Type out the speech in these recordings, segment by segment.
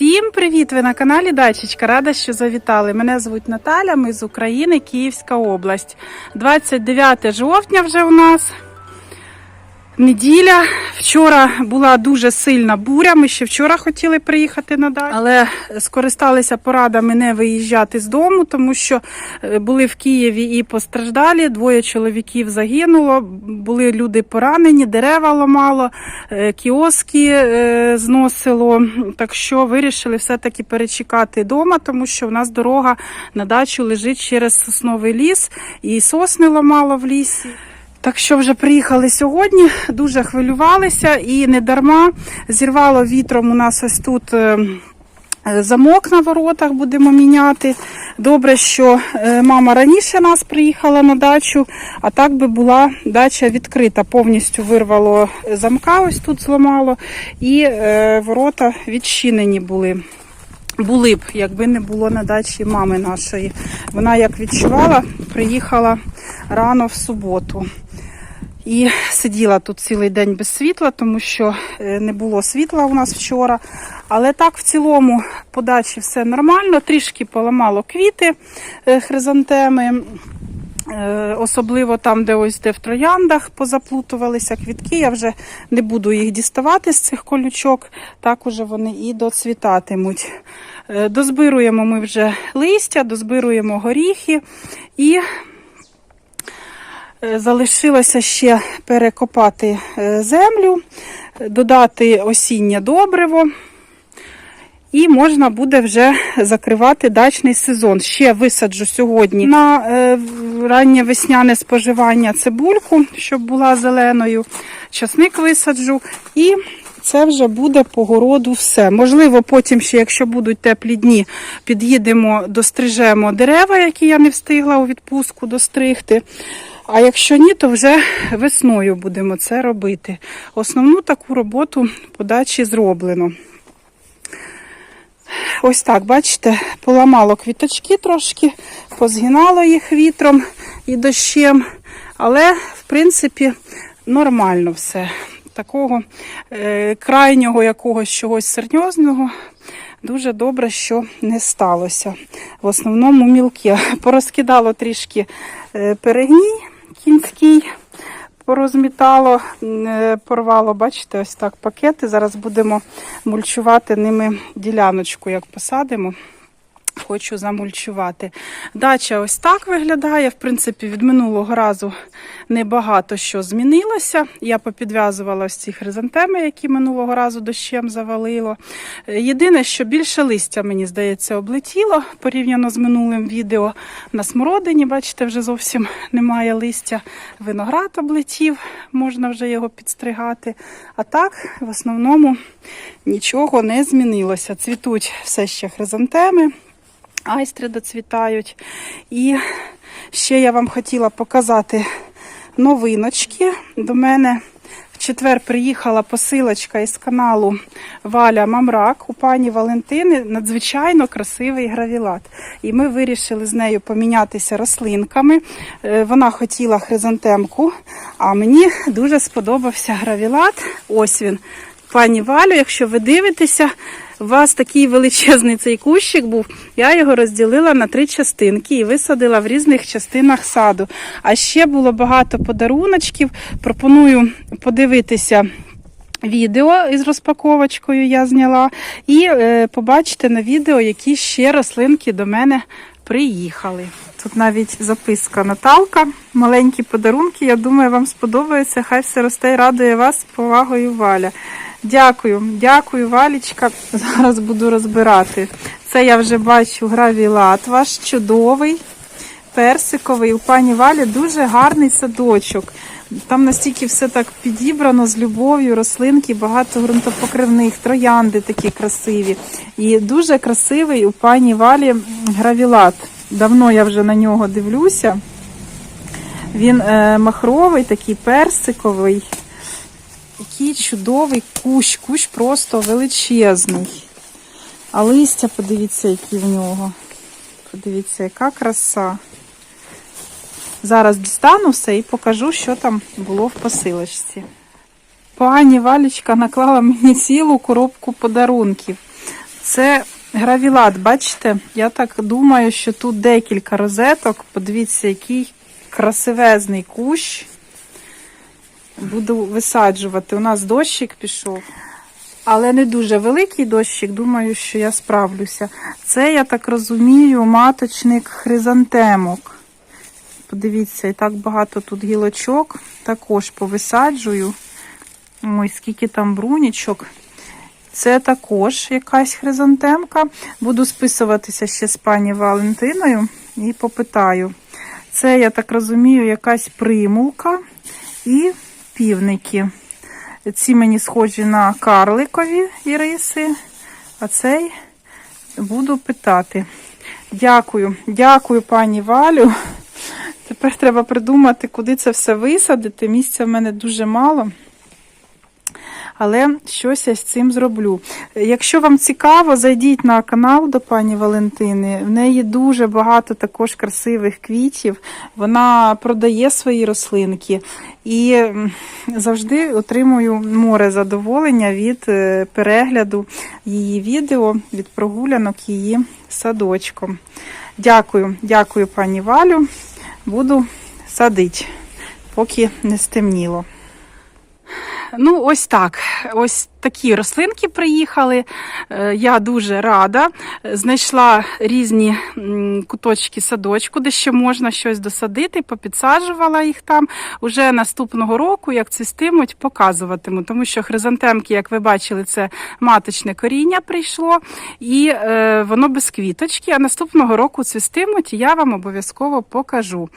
Всім привіт! Ви на каналі Дачечка. Рада, що завітали. Мене звуть Наталя, ми з України, Київська область. 29 жовтня вже у нас. Неділя. Вчора була дуже сильна буря. Ми ще вчора хотіли приїхати на дачу, але скористалися порадами не виїжджати з дому, тому що е, були в Києві і постраждалі. Двоє чоловіків загинуло, були люди поранені, дерева ламало, е, кіоски е, зносило. Так що вирішили все-таки перечекати вдома, тому що в нас дорога на дачу лежить через сосновий ліс, і сосни ламало в лісі. Так що вже приїхали сьогодні, дуже хвилювалися і не дарма зірвало вітром у нас ось тут. е, е, Замок на воротах будемо міняти. Добре, що е, мама раніше нас приїхала на дачу, а так би була дача відкрита. Повністю вирвало замка, ось тут зламало, і ворота відчинені були. Були б, якби не було на дачі мами нашої. Вона як відчувала, приїхала рано в суботу. І сиділа тут цілий день без світла, тому що е, не було світла у нас вчора. Але так в цілому по дачі все нормально. Трішки поламало квіти е, хризантеми. Е, Особливо там, де ось де в трояндах позаплутувалися квітки. Я вже не буду їх діставати з цих колючок. Так уже вони і доцвітатимуть. Дозбируємо ми вже листя, дозбируємо горіхи і Залишилося ще перекопати е, землю, е, додати осіннє добриво. І можна буде вже закривати дачний сезон. Ще висаджу сьогодні на е, раннє весняне споживання цибульку, щоб була зеленою. Часник висаджу. І це вже буде по городу все. Можливо, потім ще, якщо будуть теплі дні, під'їдемо, дострижемо дерева, які я не встигла у відпустку достригти. А якщо ні, то вже весною будемо це робити. Основну таку роботу по дачі зроблено. Ось так, бачите, поламало квіточки трошки, позгинало їх вітром і дощем. Але, в принципі, нормально все. Такого е, крайнього якогось чогось серйозного дуже добре, що не сталося. В основному мілкі. Порозкидало трішки е, перегній кінський, порозмітало, е, порвало, бачите, ось так пакети. Зараз будемо мульчувати ними діляночку, як посадимо. Хочу замульчувати. Дача ось так виглядає. В принципі, від минулого разу небагато що змінилося. Я попідв'язувала ось ці хризантеми, які минулого разу дощем завалило. Єдине, що більше листя, мені здається, облетіло порівняно з минулим відео. На смородині, бачите, вже зовсім немає листя. Виноград облетів, можна вже його підстригати. А так, в основному, нічого не змінилося. Цвітуть все ще хризантеми айстри доцвітають. І ще я вам хотіла показати новиночки. До мене в четвер приїхала посилочка із каналу Валя Мамрак у пані Валентини. Надзвичайно красивий гравілат. І ми вирішили з нею помінятися рослинками. Е, Вона хотіла хризантемку, а мені дуже сподобався гравілат. Ось він. Пані Валю, якщо ви дивитеся, у вас такий величезний цей кущик був. Я його розділила на три частинки і висадила в різних частинах саду. А ще було багато подаруночків. Пропоную подивитися. Відео із розпаковочкою я зняла, і е, побачите на відео, які ще рослинки до мене приїхали. Тут навіть записка Наталка, маленькі подарунки. Я думаю, вам сподобається. Хай все росте і радує вас повагою Валя. Дякую, дякую, Валічка. Зараз буду розбирати. Це я вже бачу гравілат ваш чудовий, персиковий. У пані Валі дуже гарний садочок. Там настільки все так підібрано з любов'ю, рослинки, багато ґрунтопокривних, троянди такі красиві. І дуже красивий у пані Валі гравілат. Давно я вже на нього дивлюся. Він е, махровий, такий персиковий. Який чудовий кущ, кущ просто величезний. А листя, подивіться, які в нього. Подивіться, яка краса. Зараз дістану все і покажу, що там було в посилочці. Пані Валічка наклала мені цілу коробку подарунків. Це гравілат, бачите? Я так думаю, що тут декілька розеток. Подивіться, який красивезний кущ. Буду висаджувати. У нас дощик пішов. Але не дуже великий дощик, думаю, що я справлюся. Це, я так розумію, маточник хризантемок. Подивіться, і так багато тут гілочок. Також повисаджую. Ой, скільки там брунічок. Це також якась хризантемка. Буду списуватися ще з пані Валентиною і попитаю. Це, я так розумію, якась примулка і півники. Ці мені схожі на карликові іриси, а цей буду питати. Дякую, дякую, пані Валю. Тепер треба придумати, куди це все висадити. Місця в мене дуже мало. Але щось я з цим зроблю. Якщо вам цікаво, зайдіть на канал до пані Валентини. В неї дуже багато також красивих квітів. Вона продає свої рослинки і завжди отримую море задоволення від е, перегляду її відео, від прогулянок її садочком. Дякую, дякую, пані Валю. Буду садити, поки не стемніло. Ну, ось так. Ось такі рослинки приїхали. Е, Я дуже рада. Знайшла різні куточки садочку, де ще можна щось досадити, попідсаджувала їх там. Уже наступного року, як цвістимуть, показуватиму. Тому що хризантемки, як ви бачили, це маточне коріння прийшло, і е, воно без квіточки. А наступного року цвістимуть, і я вам обов'язково покажу.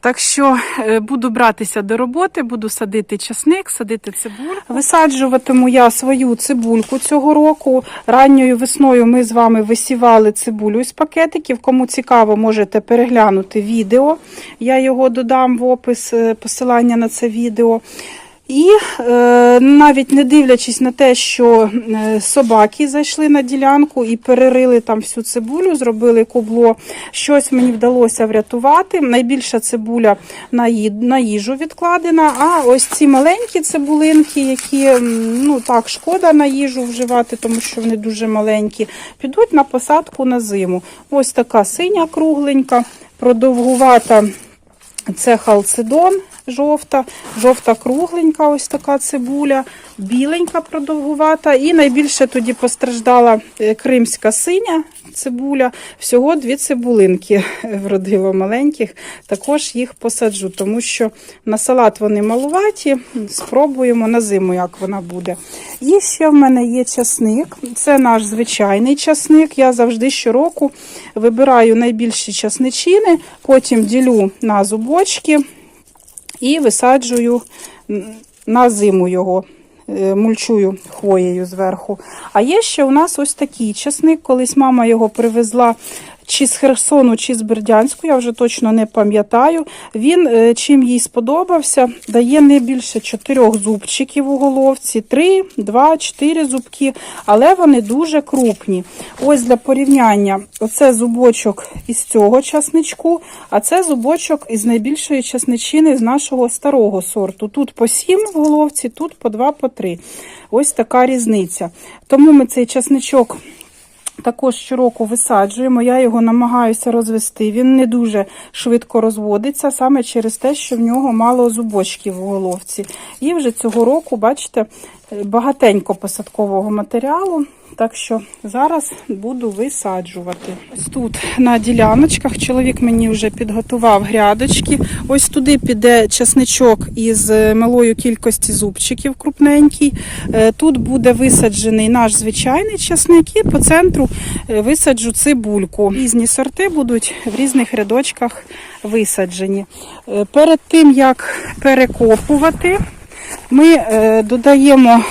Так що е, буду братися до роботи, буду садити часник, садити цибульку. Висаджуватиму я свою цибульку цього року. Ранньою весною ми з вами висівали цибулю із пакетиків. Кому цікаво, можете переглянути відео. Я його додам в опис е, посилання на це відео. І е, навіть не дивлячись на те, що е, собаки зайшли на ділянку і перерили там всю цибулю, зробили кубло, щось мені вдалося врятувати. Найбільша цибуля на, їжу відкладена. А ось ці маленькі цибулинки, які ну так шкода на їжу вживати, тому що вони дуже маленькі, підуть на посадку на зиму. Ось така синя кругленька, продовгувата. Це халцедон жовта, жовта кругленька, ось така цибуля, біленька продовгувата. І найбільше тоді постраждала е, кримська синя цибуля. Всього дві цибулинки вродило маленьких. Також їх посаджу, тому що на салат вони малуваті. Спробуємо на зиму, як вона буде. І ще в мене є часник. Це наш звичайний часник. Я завжди щороку вибираю найбільші часничини, потім ділю на зубочки і висаджую на зиму його. е, Мульчую хвоєю зверху. А є ще у нас ось такий часник. Колись мама його привезла чи з Херсону, чи з Бердянську, я вже точно не пам'ятаю. Він е, чим їй сподобався, дає не більше чотирьох зубчиків у головці, три, два, чотири зубки, але вони дуже крупні. Ось для порівняння, оце зубочок із цього часничку, а це зубочок із найбільшої часничини з нашого старого сорту. Тут по сім в головці, тут по два, по три. Ось така різниця. Тому ми цей часничок також щороку висаджуємо. Я його намагаюся розвести. Він не дуже швидко розводиться, саме через те, що в нього мало зубочків у головці. І вже цього року, бачите, багатенько посадкового матеріалу. Так що зараз буду висаджувати. Ось тут на діляночках чоловік мені вже підготував грядочки. Ось туди піде часничок із малою кількості зубчиків крупненький. Е, Тут буде висаджений наш звичайний часник і по центру е, висаджу цибульку. Різні сорти будуть в різних рядочках висаджені. Е, Перед тим як перекопувати, ми е, додаємо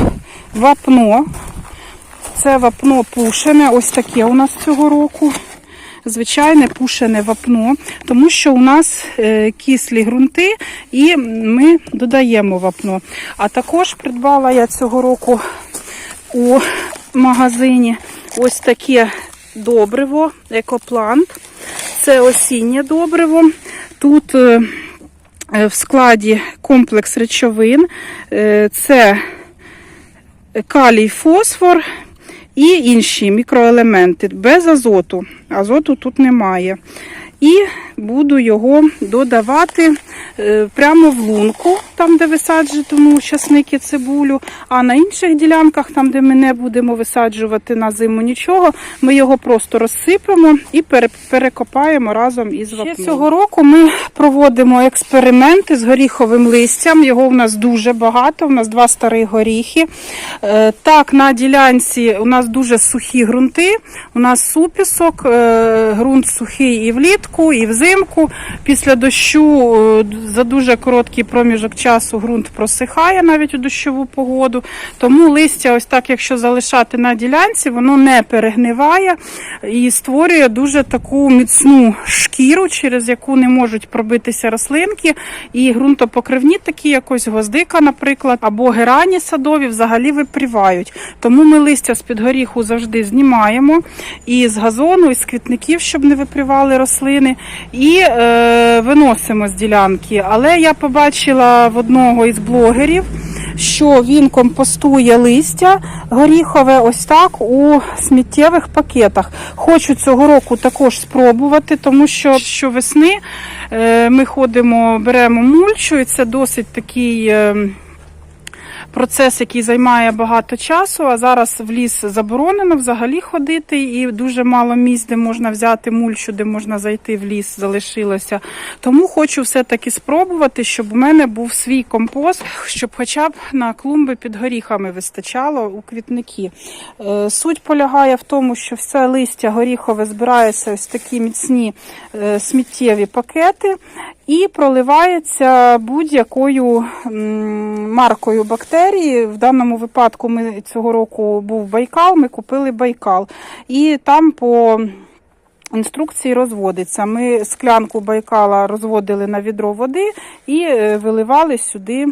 вапно. Це вапно пушене, ось таке у нас цього року. Звичайне пушене вапно, тому що у нас е, кислі ґрунти і ми додаємо вапно. А також придбала я цього року у магазині ось таке добриво, екоплант. Це осіннє добриво. Тут е, в складі комплекс речовин. Е, Це калій, фосфор і інші мікроелементи без азоту. Азоту тут немає. І буду його додавати е, прямо в лунку, там, де висаджуватиму часник і цибулю. А на інших ділянках, там, де ми не будемо висаджувати на зиму нічого, ми його просто розсипемо і перекопаємо разом із вапном. Ще цього року ми проводимо експерименти з горіховим листям. Його в нас дуже багато. У нас два старі горіхи. Е, Так, на ділянці у нас дуже сухі ґрунти. У нас супісок, е, ґрунт сухий і влітку, і взимку. Після дощу е, за дуже короткий проміжок часу ґрунт просихає навіть у дощову погоду. Тому листя, ось так, якщо залишати на ділянці, воно не перегниває і створює дуже таку міцну шкіру, через яку не можуть пробитися рослинки. І ґрунтопокривні, такі якось гвоздика, наприклад, або герані садові, взагалі випрівають. Тому ми листя з-під горіху завжди знімаємо і з газону, і з квітників, щоб не випрівали рослини, і е, виносимо з ділянки. Але я побачила в одного із блогерів. Що він компостує листя горіхове ось так у сміттєвих пакетах. Хочу цього року також спробувати, тому що щовесни е, ми ходимо, беремо мульчу, і це досить такий. е, процес, який займає багато часу, а зараз в ліс заборонено взагалі ходити, і дуже мало місць, де можна взяти мульчу, де можна зайти в ліс, залишилося. Тому хочу все-таки спробувати, щоб у мене був свій компост, щоб хоча б на клумби під горіхами вистачало у квітники. Е, Суть полягає в тому, що все листя горіхове збирається ось такі міцні е, сміттєві пакети і проливається будь-якою маркою бактерії. В даному випадку ми цього року був Байкал, ми купили Байкал. І там по інструкції розводиться. Ми склянку Байкала розводили на відро води і е, виливали сюди.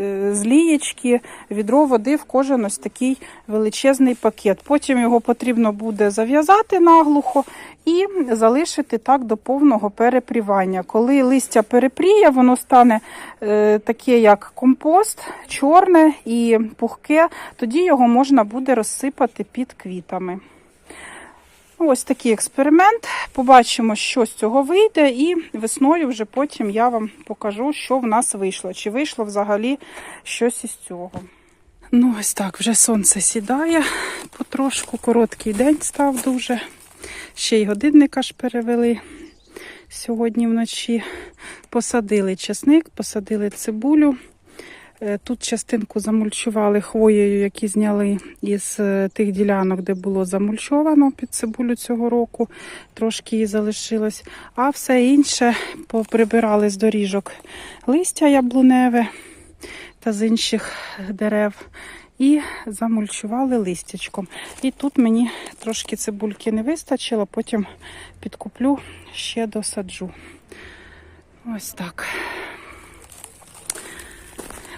Е, З лієчки відро води в кожен ось такий величезний пакет. Потім його потрібно буде зав'язати наглухо і залишити так до повного перепрівання. Коли листя перепріє, воно стане е, таке, як компост, чорне і пухке, тоді його можна буде розсипати під квітами. Ось такий експеримент. Побачимо, що з цього вийде, і весною вже потім я вам покажу, що в нас вийшло. Чи вийшло взагалі щось із цього. Ну, ось так, вже сонце сідає потрошку. Короткий день став дуже. Ще й годинник аж перевели сьогодні вночі. Посадили часник, посадили цибулю. Е, Тут частинку замульчували хвоєю, які зняли із е, тих ділянок, де було замульчовано під цибулю цього року. Трошки її залишилось. А все інше поприбирали з доріжок листя яблуневе та з інших дерев. І замульчували листячком. І тут мені трошки цибульки не вистачило, потім підкуплю, ще досаджу. Ось так.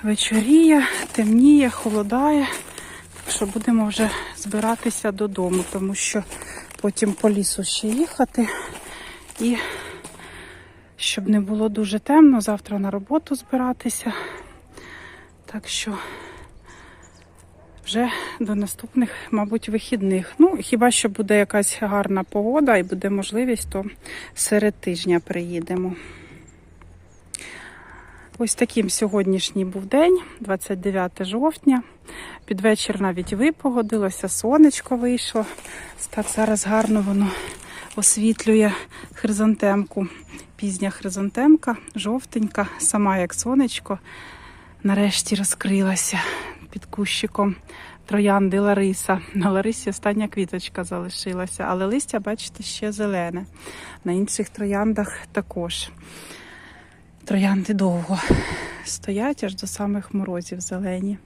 Вечоріє, темніє, холодає. Так що будемо вже збиратися додому, тому що потім по лісу ще їхати. І щоб не було дуже темно, завтра на роботу збиратися. Так що вже до наступних, мабуть, вихідних. Ну, хіба що буде якась гарна погода і буде можливість, то серед тижня приїдемо. Ось таким сьогоднішній був день, 29 жовтня. Під вечір навіть випогодилося, сонечко вийшло. Так зараз гарно воно освітлює хризантемку. Пізня хризантемка, жовтенька, сама як сонечко, нарешті розкрилася під кущиком троянди Лариса. На Ларисі остання квіточка залишилася, але листя, бачите, ще зелене. На інших трояндах також. Троянди довго стоять аж до самих морозів зелені.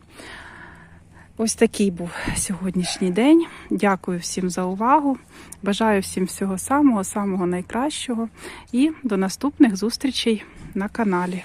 Ось такий був сьогоднішній день. Дякую всім за увагу. Бажаю всім всього самого, самого найкращого і до наступних зустрічей на каналі.